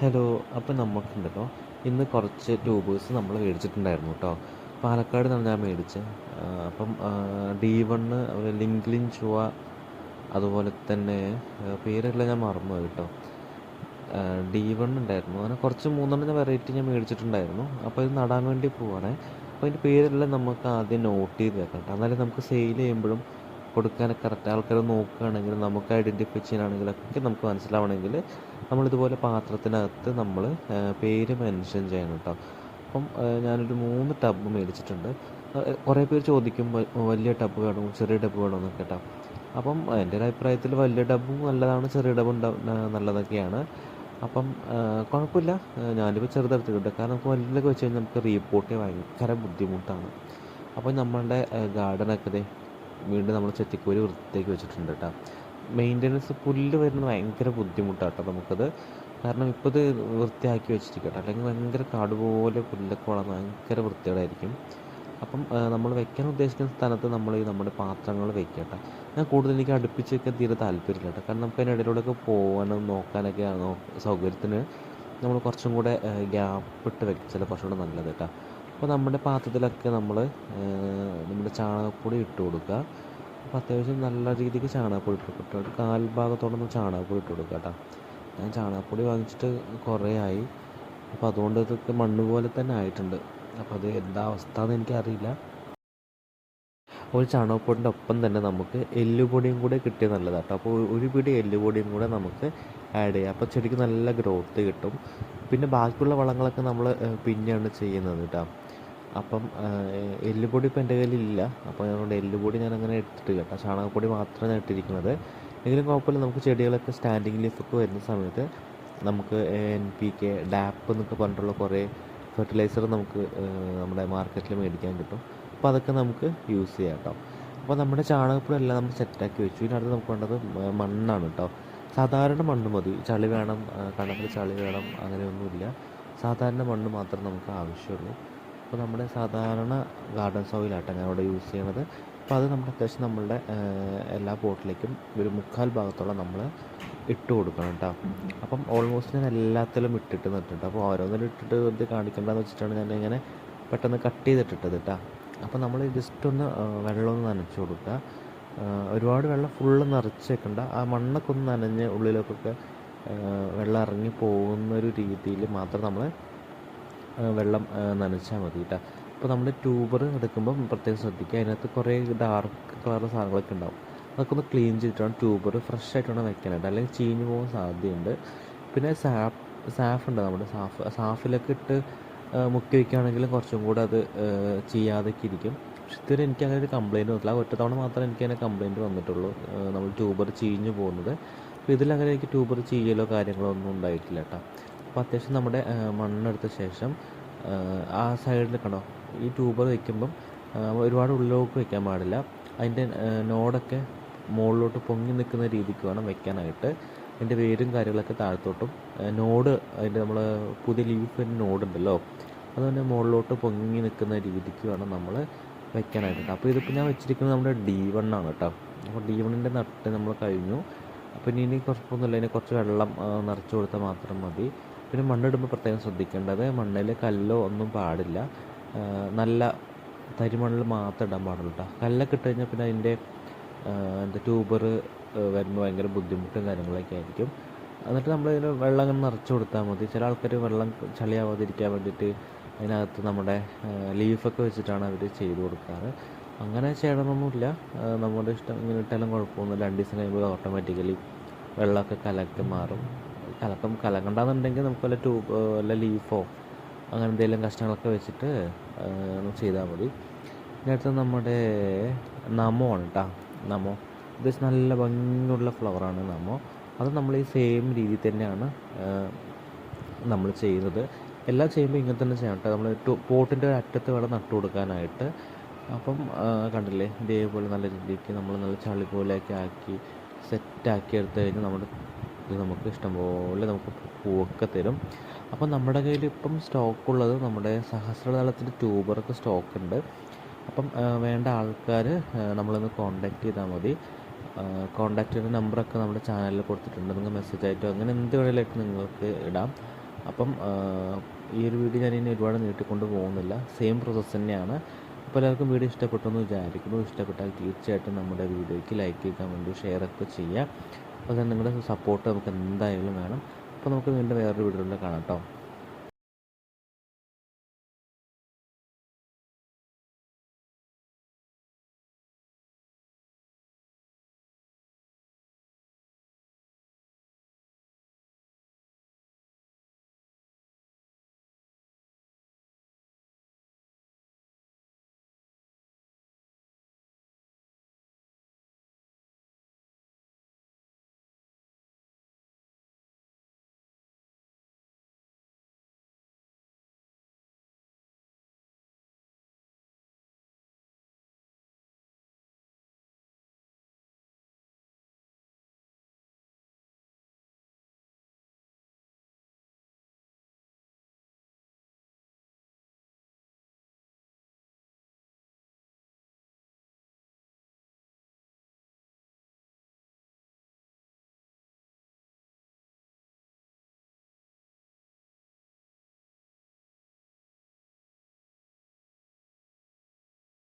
Hello അപ്പം നമുക്കുണ്ടല്ലോ ഇന്ന് കുറച്ച് ട്യൂബേഴ്സ് നമ്മൾ മേടിച്ചിട്ടുണ്ടായിരുന്നു കേട്ടോ പാലക്കാട് നിന്നാണ് ഞാൻ മേടിച്ചത് അപ്പം ഡി വണ്ണ് ലിങ്ക്ലിൻ ചുവ അതുപോലെ തന്നെ പേരല്ല ഞാൻ മറന്നുപോയി കേട്ടോ ഡി ഉണ്ടായിരുന്നു. അങ്ങനെ കുറച്ച് മൂന്നെണ്ണം വെറൈറ്റി ഞാൻ മേടിച്ചിട്ടുണ്ടായിരുന്നു. അപ്പോൾ ഇത് നടാൻ വേണ്ടി പോവാണേ. അപ്പോൾ അതിന്റെ പേരെല്ലാം നമുക്ക് ആദ്യം നോട്ട് ചെയ്ത് വെക്കാം കേട്ടോ എന്നാലേ നമുക്ക് സെയിൽ ചെയ്യുമ്പോഴും കൊടുക്കാനൊക്കെ കറക്റ്റ് ആൾക്കാർ നോക്കുകയാണെങ്കിൽ നമുക്ക് ഐഡന്റിഫൈ ചെയ്യാനാണെങ്കിലൊക്കെ നമുക്ക് മനസ്സിലാവണമെങ്കിൽ നമ്മളിതുപോലെ പാത്രത്തിനകത്ത് നമ്മൾ പേര് മെൻഷൻ ചെയ്യണം കേട്ടോ. അപ്പം ഞാനൊരു മൂന്ന് ടബ് മേടിച്ചിട്ടുണ്ട്. കുറേ പേര് ചോദിക്കും വലിയ ടബ് വേണോ ചെറിയ ടബ് വേണോ എന്നൊക്കെ കേട്ടോ. അപ്പം എന്റെ ഒരു അഭിപ്രായത്തിൽ വലിയ ടബും നല്ലതാണ് ചെറിയ ടബും നല്ലതൊക്കെയാണ്. അപ്പം കുഴപ്പമില്ല. ഞാനിപ്പോൾ ചെറുതെടുത്തിട്ടുണ്ട്. കാരണം നമുക്ക് വലുതൊക്കെ വെച്ച് കഴിഞ്ഞാൽ നമുക്ക് ചെയ്യാൻ ഭയങ്കര ബുദ്ധിമുട്ടാണ്. അപ്പോൾ നമ്മളുടെ ഗാർഡനൊക്കെ വീണ്ടും നമ്മൾ ചെത്തിക്കോരി വൃത്തിയാക്കി വെച്ചിട്ടുണ്ട് കേട്ടോ. മെയിന്റനൻസ് പുല്ല് വരുന്നത് ഭയങ്കര ബുദ്ധിമുട്ടാണ് കേട്ടോ നമുക്കത്. കാരണം ഇപ്പോൾ ഇത് വൃത്തിയാക്കി വെച്ചിരിക്കട്ടെ. അല്ലെങ്കിൽ ഭയങ്കര കാട് പോലെ പുല്ലൊക്കെ വളർന്ന് ഭയങ്കര വൃത്തികേടായിരിക്കും. അപ്പം നമ്മൾ വെക്കാൻ ഉദ്ദേശിക്കുന്ന സ്ഥലത്ത് നമ്മൾ ഈ നമ്മുടെ പാത്രങ്ങൾ വെക്കട്ടെ ഞാൻ കൂടുതൽ എനിക്ക് അടുപ്പിച്ച് വെക്കാൻ തീരെ താല്പര്യമില്ല കേട്ടോ. കാരണം നമുക്ക് അതിനിടയിലൂടെയൊക്കെ പോകാനും നോക്കാനൊക്കെ സൗകര്യത്തിന് നമ്മൾ കുറച്ചും കൂടെ ഗ്യാപ്പ് ഇട്ട് വെച്ചാൽ കുറച്ചുകൂടെ നല്ലത് കേട്ടോ. അപ്പോൾ നമ്മുടെ പാത്രത്തിലൊക്കെ നമ്മൾ നമ്മുടെ ചാണകപ്പൊടി ഇട്ട് കൊടുക്കുക. അപ്പോൾ അത്യാവശ്യം നല്ല രീതിക്ക് ചാണകപ്പൊടി ഇട്ട് കൊടുക്കുക. ഒരു കാൽ ഭാഗത്തോടൊന്ന് ചാണകപ്പൊടി ഇട്ട് കൊടുക്കുക കേട്ടോ. ഞാൻ ചാണകപ്പൊടി വാങ്ങിച്ചിട്ട് കുറേ ആയി. അപ്പോൾ അതുകൊണ്ട് ഇതൊക്കെ മണ്ണ് പോലെ തന്നെ ആയിട്ടുണ്ട്. അപ്പോൾ അത് എന്താ അവസ്ഥ എന്ന് എനിക്കറിയില്ല. ഒരു ചാണകപ്പൊടിന്റെ ഒപ്പം തന്നെ നമുക്ക് എല്ലുപൊടിയും കൂടെ കിട്ടിയത് നല്ലതാണ് കേട്ടോ. അപ്പോൾ ഒരു പിടി എല്ലുപൊടിയും കൂടെ നമുക്ക് ആഡ് ചെയ്യാം. അപ്പോൾ ചെടിക്ക് നല്ല ഗ്രോത്ത് കിട്ടും. പിന്നെ ബാക്കിയുള്ള വളങ്ങളൊക്കെ നമ്മൾ പിന്നെയാണ് ചെയ്യുന്നത് കേട്ടോ. അപ്പം എല്ലുപൊടി ഇപ്പം എന്റെ കയ്യിലില്ല. അപ്പോൾ അതുകൊണ്ട് എല്ലുപൊടി ഞാൻ അങ്ങനെ എടുത്തിട്ടില്ല. കേട്ടോ. ചാണകപ്പൊടി മാത്രമേ ഞാൻ ഇട്ടിരിക്കുന്നത്. എങ്കിലും കുഴപ്പമില്ല. നമുക്ക് ചെടികളൊക്കെ സ്റ്റാൻഡിങ് ലീഫൊക്കെ വരുന്ന സമയത്ത് നമുക്ക് എൻ പി കെ ഡാപ്പ് എന്നൊക്കെ പറഞ്ഞിട്ടുള്ള കുറേ ഫെർട്ടിലൈസർ നമുക്ക് നമ്മുടെ മാർക്കറ്റിൽ മേടിക്കാൻ കിട്ടും. അപ്പോൾ അതൊക്കെ നമുക്ക് യൂസ് ചെയ്യാം കേട്ടോ. അപ്പോൾ നമ്മുടെ ചാണകപ്പൊടി എല്ലാം നമ്മൾ സെറ്റാക്കി വെച്ചു. ഇനി അടുത്ത് നമുക്ക് വേണ്ടത് മണ്ണാണ് കേട്ടോ. സാധാരണ മണ്ണ് മതി. ചളി വേണം കണക്കിൽ ചളി വേണം അങ്ങനെയൊന്നുമില്ല സാധാരണ മണ്ണ് മാത്രം നമുക്ക് ആവശ്യമുള്ളൂ. അപ്പോൾ നമ്മുടെ സാധാരണ ഗാർഡൻ സോയിലാട്ടോ അവിടെ യൂസ് ചെയ്യണത്. അപ്പോൾ അത് നമ്മൾ അത്യാവശ്യം നമ്മളുടെ എല്ലാ പോട്ടിലേക്കും ഒരു മുക്കാൽ ഭാഗത്തോളം നമ്മൾ ഇട്ട് കൊടുക്കണം കേട്ടോ അപ്പം ഓൾമോസ്റ്റ് ഞാൻ എല്ലാത്തിലും ഇട്ടിട്ട് നിന്നിട്ടുണ്ട്. അപ്പോൾ ഓരോന്നിലും ഇട്ടിട്ട് വെറുതെ കാണിക്കേണ്ടതെന്ന് വെച്ചിട്ടാണ് ഞാൻ ഇങ്ങനെ പെട്ടെന്ന് കട്ട് ചെയ്തിട്ടിട്ടത് കേട്ടോ അപ്പോൾ നമ്മൾ ജസ്റ്റ് ഒന്ന് വെള്ളമൊന്ന് നനച്ച് കൊടുക്കുക. ഒരുപാട് വെള്ളം ഫുള്ള് നിറച്ച് വെക്കണ്ട. ആ മണ്ണൊക്കെ ഒന്ന് നനഞ്ഞ് ഉള്ളിലേക്കൊക്കെ വെള്ളം ഇറങ്ങി പോകുന്ന ഒരു രീതിയിൽ മാത്രം നമ്മൾ വെള്ളം നനച്ചാൽ മതി കേട്ടോ അപ്പോൾ നമ്മൾ ട്യൂബർ എടുക്കുമ്പോൾ പ്രത്യേകം ശ്രദ്ധിക്കുക. അതിനകത്ത് കുറേ ഡാർക്ക് കളർ സാധനങ്ങളൊക്കെ ഉണ്ടാവും. അതൊക്കെ ഒന്ന് ക്ലീൻ ചെയ്തിട്ട് വേണം ട്യൂബർ ഫ്രഷ് ആയിട്ട് വേണം വെക്കാനായിട്ട്. അല്ലെങ്കിൽ ചീഞ്ഞ് പോകാൻ സാധ്യതയുണ്ട്. പിന്നെ സാഫ് സാഫ് ഉണ്ട് നമ്മുടെ സാഫ്. സാഫിലൊക്കെ ഇട്ട് മുക്കി വയ്ക്കുകയാണെങ്കിലും കുറച്ചും കൂടെ അത് ചെയ്യാതൊക്കെ ഇരിക്കും. പക്ഷെ ഇതുവരെ എനിക്ക് അങ്ങനെ ഒരു കംപ്ലയിന്റ് വന്നില്ല ഒറ്റ തവണ മാത്രമേ എനിക്ക് അങ്ങനെ കംപ്ലയിന്റ് വന്നിട്ടുള്ളൂ. നമ്മൾ ട്യൂബർ ചീഞ്ഞ് പോകുന്നത്. അപ്പോൾ ഇതിലങ്ങനെ എനിക്ക് ട്യൂബർ ചെയ്യലോ കാര്യങ്ങളോ ഒന്നും ഉണ്ടായിട്ടില്ല കേട്ടോ അപ്പോൾ അത്യാവശ്യം നമ്മുടെ മണ്ണെടുത്ത ശേഷം ആ, സൈഡിൽ കണ്ടോ ഈ ട്യൂബർ വയ്ക്കുമ്പം ഒരുപാട് ഉള്ളിലോട്ട് വയ്ക്കാൻ പാടില്ല. അതിന്റെ നോടൊക്കെ മുകളിലോട്ട് പൊങ്ങി നിൽക്കുന്ന രീതിക്ക് വേണം വെക്കാനായിട്ട്. അതിന്റെ വേരും കാര്യങ്ങളൊക്കെ താഴത്തോട്ടും നോട് അതിന്റെ നമ്മൾ പുതിയ ലീഫിന്റെ നോടുണ്ടല്ലോ അതുകൊണ്ട് മുകളിലോട്ട് പൊങ്ങി നിൽക്കുന്ന രീതിക്ക് വേണം നമ്മൾ വെക്കാനായിട്ട്. അപ്പോൾ ഇതിപ്പോൾ ഞാൻ വെച്ചിരിക്കുന്നത് നമ്മുടെ ഡി വൺ ആണ് കേട്ടോ. അപ്പോൾ ഡി വണ്ണിന്റെ നട്ട് നമ്മൾ കഴിഞ്ഞു. അപ്പോൾ ഇനി ഇനി കുഴപ്പമൊന്നുമില്ല ഇനി കുറച്ച് വെള്ളം നിറച്ച് കൊടുത്താൽ മാത്രം മതി. പിന്നെ മണ്ണിടുമ്പോൾ പ്രത്യേകം ശ്രദ്ധിക്കേണ്ടത് മണ്ണിൽ കല്ലോ ഒന്നും പാടില്ല. നല്ല തരിമണ്ണിൽ മാത്രം ഇടാൻ പാടുള്ളൂ കേട്ടോ കല്ലൊക്കെ ഇട്ട് കഴിഞ്ഞാൽ പിന്നെ അതിന്റെ എന്താ ട്യൂബർ വരുമ്പോൾ ഭയങ്കര ബുദ്ധിമുട്ടും കാര്യങ്ങളൊക്കെ ആയിരിക്കും. എന്നിട്ട് നമ്മൾ ഇതിന് വെള്ളം അങ്ങനെ നിറച്ച് കൊടുത്താൽ മതി. ചില ആൾക്കാർ വെള്ളം ചളിയാവാതിരിക്കാൻ വേണ്ടിയിട്ട് അതിനകത്ത് നമ്മുടെ ലീഫൊക്കെ വെച്ചിട്ടാണ് അവർ ചെയ്തു കൊടുക്കാറ്. അങ്ങനെ ചെയ്യണമെന്നൊന്നുമില്ല നമ്മുടെ ഇഷ്ടം ഇങ്ങനെ ഇട്ടാലും കുഴപ്പമൊന്നുമില്ല. രണ്ട് ദിവസം കഴിയുമ്പോൾ ഓട്ടോമാറ്റിക്കലി വെള്ളമൊക്കെ കലക്കി മാറും. കലക്കം കലക്കണ്ടെന്നുണ്ടെങ്കിൽ നമുക്ക് വല്ല ട്യൂബ് വല്ല ലീഫോ അങ്ങനെ എന്തെങ്കിലും കഷ്ണങ്ങളൊക്കെ വെച്ചിട്ട് ചെയ്താൽ മതി. അടുത്തത് നമ്മുടെ നമോ ആണ് കേട്ടോ നമോ. ഇത് നല്ല ഭംഗിയുള്ള ഫ്ലവറാണ് നമോ. അത് നമ്മൾ ഈ സെയിം രീതിയിൽ തന്നെയാണ് നമ്മൾ ചെയ്യുന്നത്. എല്ലാം ചെയ്യുമ്പോൾ ഇങ്ങനെ തന്നെ ചെയ്യണം കേട്ടോ നമ്മൾ പോട്ടിന്റെ ഒരു അറ്റത്ത് വേണം നട്ടു കൊടുക്കാനായിട്ട്. അപ്പം കണ്ടില്ലേ? ഇതേപോലെ നല്ല രീതിക്ക് നമ്മൾ നല്ല ചളി പോലെയൊക്കെ ആക്കി സെറ്റാക്കി എടുത്തു കഴിഞ്ഞാൽ നമ്മുടെ ഇത് നമുക്ക് ഇഷ്ടംപോലെ നമുക്ക് പൂവൊക്കെ തരും. അപ്പോൾ നമ്മുടെ കയ്യിൽ ഇപ്പം സ്റ്റോക്കുള്ളത് നമ്മുടെ സഹസ്രതലത്തിന്റെ ട്യൂബറൊക്കെ സ്റ്റോക്ക് ഉണ്ട്. അപ്പം വേണ്ട ആൾക്കാർ നമ്മളൊന്ന് കോണ്ടാക്ട് ചെയ്താൽ മതി. കോണ്ടാക്ട് ചെയ്യുന്ന നമ്പറൊക്കെ നമ്മുടെ ചാനലിൽ കൊടുത്തിട്ടുണ്ട്. നിങ്ങൾക്ക് മെസ്സേജ് ആയിട്ടോ അങ്ങനെ എന്ത് വേണമെങ്കിലും നിങ്ങൾക്ക് ഇടാം. അപ്പം ഈ ഒരു വീഡിയോ ഞാൻ ഇനി ഒരുപാട് നീട്ടിക്കൊണ്ട് പോകുന്നില്ല. സെയിം പ്രോസസ്സ് തന്നെയാണ്. അപ്പോൾ എല്ലാവർക്കും വീഡിയോ ഇഷ്ടപ്പെട്ടു എന്ന് വിചാരിക്കുന്നു. ഇഷ്ടപ്പെട്ടാൽ തീർച്ചയായിട്ടും നമ്മുടെ വീഡിയോയ്ക്ക് ലൈക്ക് ചെയ്യാൻ വേണ്ടി ഷെയർ ഒക്കെ ചെയ്യുക അപ്പോൾ നിങ്ങളുടെ സപ്പോർട്ട് നമുക്ക് എന്തായാലും വേണം. അപ്പോൾ നമുക്ക് വീണ്ടും വേറൊരു വീഡിയോയിൽ കാണാം കേട്ടോ